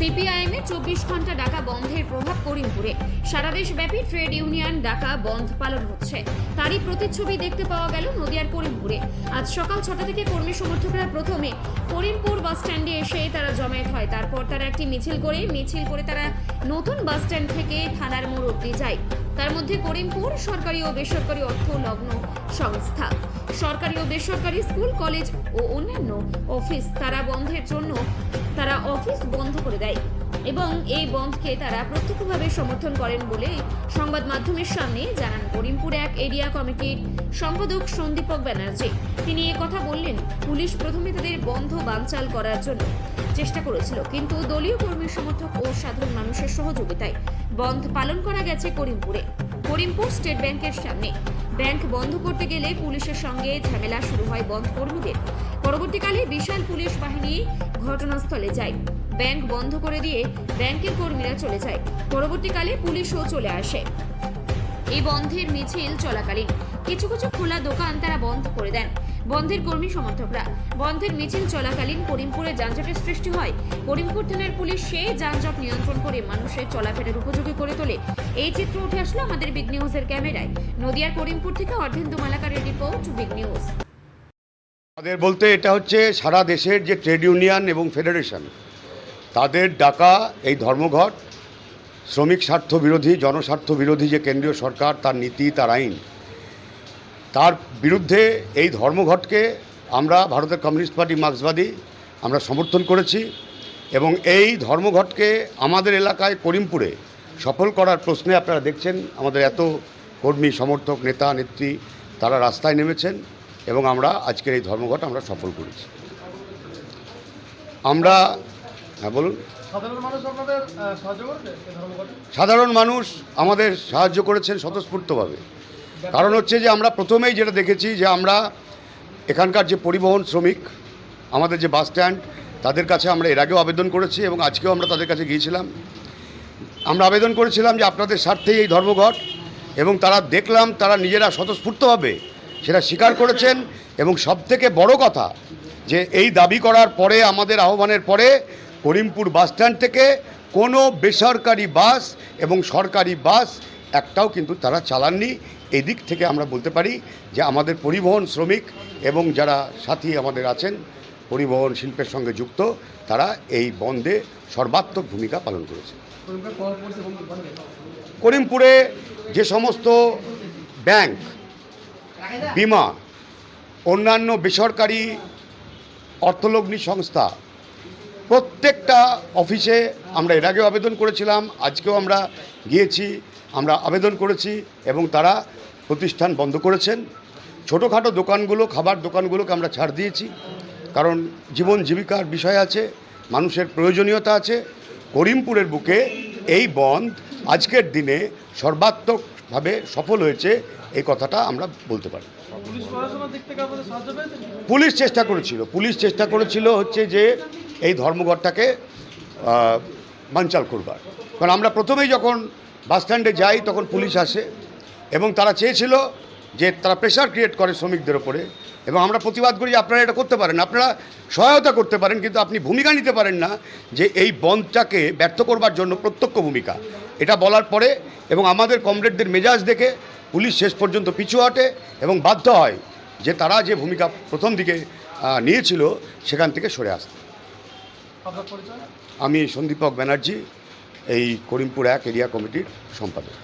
CPIM এ চব্বিশ ঘণ্টা ডাকা বন্ধের প্রভাব করিমপুরে। সারা দেশব্যাপী ট্রেড ইউনিয়ন ডাকা বন্ধ পালন হচ্ছে। তারই প্রতিচ্ছবি দেখতে পাওয়া গেল নদিয়ার করিমপুরে। আজ সকাল ছটা থেকে কর্মী সমর্থকরা প্রথমে করিমপুর বাস স্ট্যান্ডে এসে তারা জমায়েত হয়। তারপর তারা একটি মিছিল করে মিছিল করে তারা নতুন বাস স্ট্যান্ড থেকে থানার মোড় অব্দি যায়। তার মধ্যে করিমপুর সরকারি ও বেসরকারি অর্থ লগ্ন সংস্থা। সরকারি ও বেসরকারি স্কুল, কলেজ ও অন্যান্য অফিস তারা বন্ধের জন্য তারা করে দেয়। এবং এই বন্ধকে তারা প্রত্যক্ষভাবে সমর্থন করেন বলে সংবাদ মাধ্যমের সামনে জানান করিমপুর এক এরিয়া কমিটির সম্পাদক সন্দীপক ব্যানার্জি। তিনি কথা বললেন, পুলিশ প্রথমে তাদের বন্ধ বানচাল করার জন্য চেষ্টা করেছিল, কিন্তু দলীয় কর্মী সমর্থক ও সাধারণ মানুষের সহযোগিতায় বন্ধ পালন করা গেছে করিমপুরে। করিমপুর স্টেট ব্যাংকের সামনে ব্যাংক বন্ধ করতে গেলে পুলিশের সঙ্গে ঝামেলা শুরু হয় বন্ধ কর্মীদের। পরবর্তীকালে বিশাল পুলিশ বাহিনী ঘটনাস্থলে যায়। ব্যাংক বন্ধ করে দিয়ে ব্যাংকের কর্মীরা চলে যায়। পরবর্তীকালে পুলিশও চলে আসে। এই বন্ধের মিছিল চলাকালীন কিছু কিছু খোলা দোকান তারা বন্ধ করে দেন। বন্ধের কর্মী সমর্থকরা, বন্ধের মিছিল চলাকালীন করিমপুরে যানজটের সৃষ্টি হয়। করিমপুর থানার পুলিশ সেই যানজট নিয়ন্ত্রণ করে মানুষের চলাফেরার উপযোগী করে তোলে। এই চিত্র উঠে আসলো আমাদের বিগ নিউজের ক্যামেরায়। নদিয়ার করিমপুর থেকে অর্ধেন্দু মালাকারের রিপোর্ট বিগ নিউজ আমাদের বলতে এটা হচ্ছে সারা দেশের যে ট্রেড ইউনিয়ন এবং ফেডারেশন তাদের ডাকা এই ধর্মঘট, শ্রমিক স্বার্থ বিরোধী, জনস্বার্থ বিরোধী যে কেন্দ্রীয় সরকার, তার নীতি, তার আইন, তার বিরুদ্ধে এই ধর্মঘটকে আমরা ভারতের কমিউনিস্ট পার্টি মার্ক্সবাদী আমরা সমর্থন করেছি এবং এই ধর্মঘটকে আমাদের এলাকায় করিমপুরে সফল করার প্রশ্নে আপনারা দেখছেন আমাদের এত কর্মী, সমর্থক, নেতা, নেত্রী তারা রাস্তায় নেমেছেন এবং আমরা আজকের এই ধর্মঘট আমরা সফল করেছি। আমরা হ্যাঁ বলুন। সাধারণ মানুষ আমাদের সাহায্য করেছেন স্বতঃস্ফূর্তভাবে। কারণ হচ্ছে যে আমরা প্রথমেই যেটা দেখেছি যে আমরা এখানকার যে পরিবহন শ্রমিক আমাদের যে বাস স্ট্যান্ড তাদের কাছে আমরা এর আগেও আবেদন করেছি এবং আজকেও আমরা তাদের কাছে গিয়েছিলাম। আমরা আবেদন করেছিলাম যে আপনাদের স্বার্থেই এই ধর্মঘট এবং তারা দেখলাম তারা নিজেরা স্বতঃস্ফূর্তভাবে সেটা স্বীকার করেছেন এবং সবথেকে বড় কথা যে এই দাবি করার পরে আমাদের আহ্বানের পরে করিমপুর বাস স্ট্যান্ড থেকে কোনো বেসরকারি বাস এবং সরকারি বাস একটাও কিন্তু তারা চালাননি। এই দিক থেকে আমরা বলতে পারি যে আমাদের পরিবহন শ্রমিক এবং যারা সাথী আমাদের আছেন, পরিবহন শিল্পের সঙ্গে যুক্ত, তারা এই বন্ধে সর্বাত্মক ভূমিকা পালন করেছে। করিমপুরে যে সমস্ত ব্যাংক, বিমা, অন্যান্য বেসরকারি অর্থলগ্নি সংস্থা প্রত্যেকটা অফিসে আমরা এর আগেও আবেদন করেছিলাম, আজকেও আমরা গিয়েছি, আমরা আবেদন করেছি এবং তারা প্রতিষ্ঠান বন্ধ করেছেন। ছোটোখাটো দোকানগুলো, খাবার দোকানগুলোকে আমরা ছাড় দিয়েছি কারণ জীবন জীবিকার বিষয় আছে, মানুষের প্রয়োজনীয়তা আছে। করিমপুরের বুকে এই বন্ধ আজকের দিনে সর্বাত্মকভাবে সফল হয়েছে এই কথাটা আমরা বলতে পারি। পুলিশ চেষ্টা করেছিল পুলিশ চেষ্টা করেছিল হচ্ছে যে এই ধর্মঘটটাকে বাঞ্চাল বানচাল করবার। কারণ আমরা প্রথমেই যখন বাসস্ট্যান্ডে যাই তখন পুলিশ আসে এবং তারা চেয়েছিল যে তারা প্রেশার ক্রিয়েট করে শ্রমিকদের ওপরে এবং আমরা প্রতিবাদ করি যে আপনারা এটা করতে পারেন আপনারা সহায়তা করতে পারেন কিন্তু আপনি ভূমিকা নিতে পারেন না যে এই বন্ধটাকে ব্যর্থ করবার জন্য প্রত্যক্ষ ভূমিকা। এটা বলার পরে এবং আমাদের কমরেডদের মেজাজ দেখে পুলিশ শেষ পর্যন্ত পিছু হটে এবং বাধ্য হয় যে তারা যে ভূমিকা প্রথম দিকে নিয়েছিল সেখান থেকে সরে আসতে। আমি সন্দীপক ব্যানার্জি এই করিমপুর এক এরিয়া কমিটির সম্পাদক।